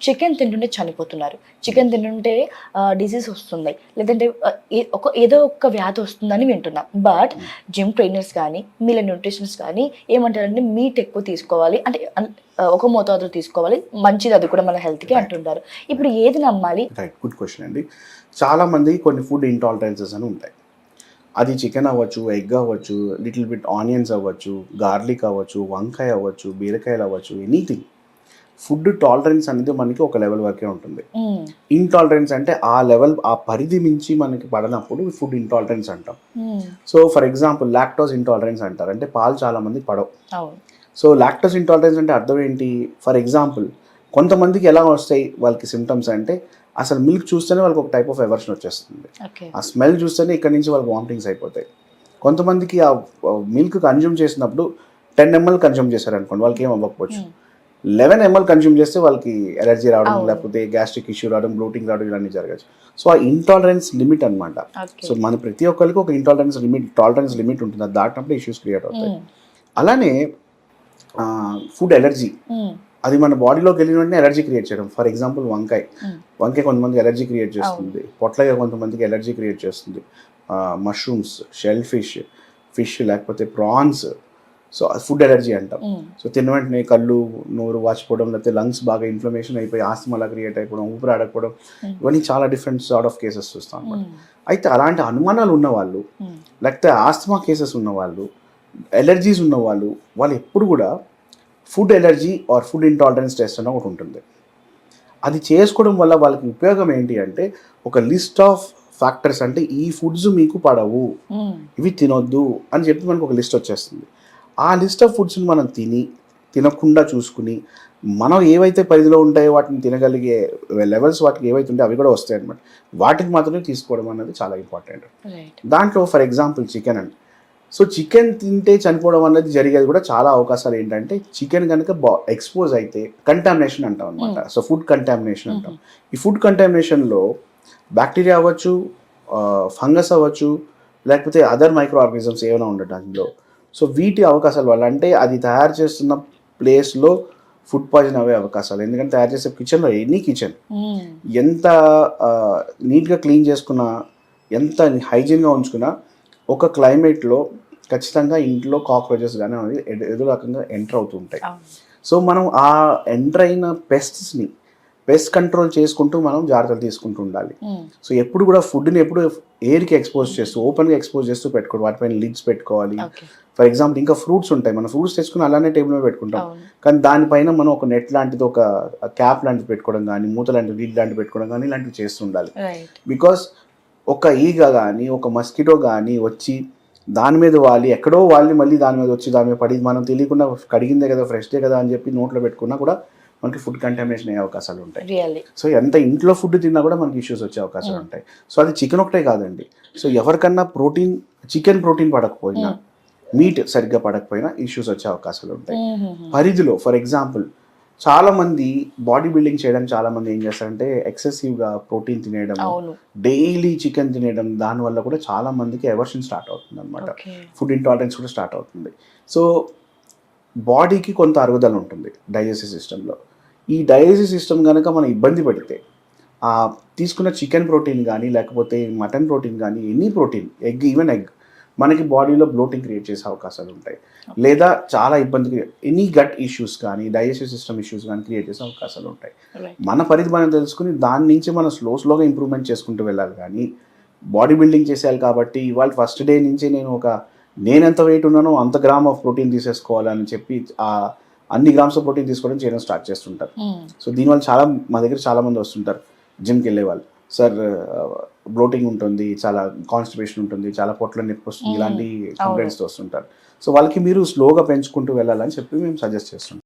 Chicken తింటుంటే చనిపోతున్నారు. Chicken తింటుంటే డిసీజ్ వస్తున్నాయి లేదంటే ఒక ఏదో ఒక వ్యాధి వస్తుందని వింటున్నాం. బట్ జిమ్ ట్రైనర్స్ కానీ మీల న్యూట్రిషన్స్ కానీ ఏమంటారంటే మీట్ ఎక్కువ తీసుకోవాలి. అంటే ఒక మోతాదులో తీసుకోవాలి. మంచిది అది కూడా మన హెల్త్కి అంటుంటారు. ఇప్పుడు ఏది నమ్మాలి? రైట్ గుడ్ క్వశ్చన్ అండి. చాలా మంది కొన్ని ఫుడ్ ఇంటాలరెన్సెస్ అని ఉంటాయి. అది చికెన్ అవ్వచ్చు ఎగ్ అవ్వచ్చు లిటిల్ బిట్ ఆనియన్స్ అవ్వచ్చు గార్లిక్ అవ్వచ్చు వంకాయ అవ్వచ్చు బీరకాయలు అవ్వచ్చు ఎనీథింగ్ ఫుడ్ టాలరెన్స్ అనేది మనకి ఒక లెవెల్ వరకే ఉంటుంది. ఇంటాలరెన్స్ అంటే ఆ లెవెల్ ఆ పరిధి మించి మనకి పడనప్పుడు ఫుడ్ ఇంటాలరెన్స్ అంటాం. So for example lactose intolerance అంటారు. అంటే పాలు చాలా మందికి పడవు. సో లాక్టోస్ ఇంటాలరెన్స్ అంటే అర్థం ఏంటి? ఫర్ ఎగ్జాంపుల్ కొంతమందికి ఎలా వస్తాయి వాళ్ళకి సిమ్టమ్స్ అంటే అసలు మిల్క్ చూస్తేనే వాళ్ళకి ఒక టైప్ ఆఫ్ ఎవర్షన్ వచ్చేస్తుంది. ఆ స్మెల్ చూస్తేనే ఇక్కడ నుంచి వాళ్ళకి వామిటింగ్స్ అయిపోతాయి. కొంతమందికి ఆ మిల్క్ కన్జ్యూమ్ చేసినప్పుడు టెన్ ఎంఎల్ కన్జ్యూమ్ చేశారు అనుకోండి వాళ్ళకి ఏం అవ్వకపోవచ్చు. లెవెన్ ఎంఎల్ కన్జ్యూమ్ చేస్తే వాళ్ళకి ఎలర్జీ రావడం. లేకపోతే గ్యాస్ట్రిక్ ఇష్యూ రావడం బ్లోటింగ్ రావడం ఇవన్నీ జరగచ్చు. సో ఆ ఇంటాలరెన్స్ లిమిట్ అన్నమాట. ఓకే. సో మన ప్రతి ఒక్కరికి ఒక ఇంటాలరెన్స్ లిమిట్ టాలరెన్స్ లిమిట్ ఉంటుంది. అది దాటినప్పుడు ఇష్యూస్ క్రియేట్ అవుతాయి. అలానే ఫుడ్ ఎలర్జీ. అది మన బాడీలోకి వెళ్ళిన వెంటనే ఎలర్జీ క్రియేట్ చేయడం. ఫర్ ఎగ్జాంపుల్ వంకాయ. వంకాయ కొంతమంది ఎలర్జీ క్రియేట్ చేస్తుంది. పొట్లగా కొంతమందికి ఎలర్జీ క్రియేట్ చేస్తుంది. మష్రూమ్స్ షెల్ ఫిష్ ఫిష్ లేకపోతే ప్రాన్స్ సో ఫుడ్ ఎలర్జీ అంటాం. సో తిన్న వెంటనే కళ్ళు నోరు వాచిపోవడం లేకపోతే లంగ్స్ బాగా ఇన్ఫ్లమేషన్ అయిపోయి ఆస్తమాలా క్రియేట్ అయిపోవడం ఊపిరి ఆడకపోవడం. ఇవన్నీ చాలా డిఫరెంట్ సార్ట్ ఆఫ్ కేసెస్ చూస్తాం అనమాట. అయితే అలాంటి అనుమానాలు ఉన్న వాళ్ళు మ్మ్. లేకపోతే ఆస్తమా కేసెస్ ఉన్న వాళ్ళు ఎలర్జీస్ ఉన్న వాళ్ళు ఎప్పుడు కూడా food allergy or food intolerance test అని ఒకటి ఉంటుంది అది చేసుకోవడం వల్ల వాళ్ళకి ఉపయోగం ఏంటి అంటే ఒక లిస్ట్ ఆఫ్ ఫ్యాక్టర్స్ అంటే ఈ ఫుడ్స్ మీకు పడవు. ఇవి తినొద్దు అని చెప్పి మనకు ఒక లిస్ట్ వచ్చేస్తుంది ఆ లిస్ట్ ఆఫ్ ఫుడ్స్ని మనం తిని తినకుండా చూసుకుని మనం ఏవైతే పరిధిలో ఉంటాయో వాటిని తినగలిగే లెవెల్స్ వాటికి ఏవైతే ఉంటాయో అవి కూడా వస్తాయి అనమాట వాటిని మాత్రమే తీసుకోవడం అనేది చాలా ఇంపార్టెంట్ రైట్ దాంట్లో ఫర్ ఎగ్జాంపుల్ చికెన్ అండి. సో చికెన్ తింటే చనిపోవడం అనేది జరిగేది కూడా చాలా అవకాశాలు ఏంటంటే చికెన్ కనుక బా ఎక్స్పోజ్ అయితే కంటామినేషన్ అంటాం అనమాట సో ఫుడ్ కంటామినేషన్ అంటాం. ఈ ఫుడ్ కంటామినేషన్లో బ్యాక్టీరియా అవ్వచ్చు ఫంగస్ అవ్వచ్చు లేకపోతే అదర్ మైక్రో ఆర్గానిజమ్స్ ఏమైనా ఉండటం అందులో సో వీటి అవకాశాల వల్ల అంటే అది తయారు చేస్తున్న ప్లేస్లో ఫుడ్ పాయిజన్ అయ్యే అవకాశాలు. ఎందుకంటే తయారు చేసే కిచెన్లో ఎనీ కిచెన్. ఎంత నీట్గా క్లీన్ చేసుకున్నా ఎంత హైజీన్గా ఉంచుకున్నా ఒక క్లైమేట్లో ఖచ్చితంగా ఇంట్లో కాక్రోచెస్ కానీ ఎదు- ఎదురు రకంగా ఎంటర్ అవుతూ ఉంటాయి. సో మనం ఆ ఎంటర్ అయిన పెస్ట్స్ని పెస్ట్ కంట్రోల్ చేసుకుంటూ మనం జాగ్రత్తలు తీసుకుంటూ ఉండాలి. మ్మ్. సో ఎప్పుడు కూడా ఫుడ్ని ఎప్పుడు ఎయిర్కి ఎక్స్పోజ్ చేస్తూ ఓపెన్గా ఎక్స్పోజ్ చేస్తూ పెట్టుకోవాలి వాటిపైన లిడ్స్ పెట్టుకోవాలి. ఫర్ ఎగ్జాంపుల్ ఇంకా ఫ్రూట్స్ ఉంటాయి. మనం ఫ్రూట్స్ తెచ్చుకుని అలానే టేబుల్ మీద పెట్టుకుంటాం. కానీ దానిపైన మనం ఒక నెట్ లాంటిది ఒక క్యాప్ లాంటిది పెట్టుకోవడం కానీ మూత లాంటిది లీడ్ లాంటిది పెట్టుకోవడం కానీ ఇలాంటివి చేస్తుండాలి బికాస్ ఒక ఈగ కానీ ఒక మస్కిటో కానీ వచ్చి దాని మీద వాలి ఎక్కడో వాలి మళ్ళీ దాని మీద వచ్చి దాని మీద పడి మనం తెలియకుండా కడిగిందే కదా ఫ్రెష్దే కదా అని చెప్పి నోట్లో పెట్టుకున్నా కూడా మనకి ఫుడ్ కంటామినేషన్ అయ్యే అవకాశాలు ఉంటాయి. సో ఎంత ఇంట్లో ఫుడ్ తిన్నా కూడా మనకి ఇష్యూస్ వచ్చే అవకాశాలు ఉంటాయి. సో అది చికెన్ ఒకటే కాదండి. సో ఎవరికన్నా ప్రోటీన్ చికెన్ ప్రోటీన్ పడకపోయినా మీట్ సరిగ్గా పడకపోయినా ఇష్యూస్ వచ్చే అవకాశాలు ఉంటాయి. పరిధిలో ఫర్ ఎగ్జాంపుల్ చాలా మంది బాడీ బిల్డింగ్ చేయడానికి చాలా మంది ఏం చేస్తారంటే ఎక్సెసివ్గా ప్రోటీన్ తినేయడం డైలీ చికెన్ తినేయడం దానివల్ల కూడా చాలా మందికి ఎవర్షన్ స్టార్ట్ అవుతుంది అనమాట ఫుడ్ ఇంటాలరెన్స్ కూడా స్టార్ట్ అవుతుంది. సో బాడీకి కొంత అరుగుదల ఉంటుంది డైజెస్టివ్ సిస్టంలో ఈ డైజెస్టివ్ సిస్టమ్ కనుక మనం ఇబ్బంది పడితే ఆ తీసుకున్న చికెన్ ప్రోటీన్ కానీ లేకపోతే మటన్ ప్రోటీన్ కానీ any protein egg even egg మనకి బాడీలో బ్లోటింగ్ క్రియేట్ చేసే అవకాశాలు ఉంటాయి. లేదా చాలా ఇబ్బంది ఎనీ గట్ ఇష్యూస్ కానీ డైజెస్టివ్ సిస్టమ్ ఇష్యూస్ కానీ క్రియేట్ చేసే అవకాశాలు ఉంటాయి. మన పరిధి మనం తెలుసుకుని దాని నుంచి మనం స్లో స్లోగా ఇంప్రూవ్మెంట్ చేసుకుంటూ వెళ్ళాలి కానీ బాడీ బిల్డింగ్ చేసేయాలి కాబట్టి ఇవాళ ఫస్ట్ డే నుంచి నేను ఒక నేను ఎంత వెయిట్ ఉన్నానో అంత గ్రామ్ ఆఫ్ ప్రోటీన్ తీసేసుకోవాలని చెప్పి ఆ అన్ని గ్రామ్స్ ఆఫ్ ప్రోటీన్ తీసుకోవడం చేయడం స్టార్ట్ చేస్తుంటారు. సో దీనివల్ల చాలా మా దగ్గర చాలా మంది వస్తుంటారు. జిమ్కి వెళ్ళే వాళ్ళు. సార్ బ్లోటింగ్ ఉంటుంది చాలా కాన్స్టిపేషన్ ఉంటుంది చాలా పొట్ల నొప్పి వస్తుంది ఇలాంటి కంప్లైంట్స్ వస్తుంటారు. సో వాళ్ళకి మీరు స్లోగా పెంచుకుంటూ వెళ్ళాలని చెప్పి మేము సజెస్ట్ చేస్తుంటాం.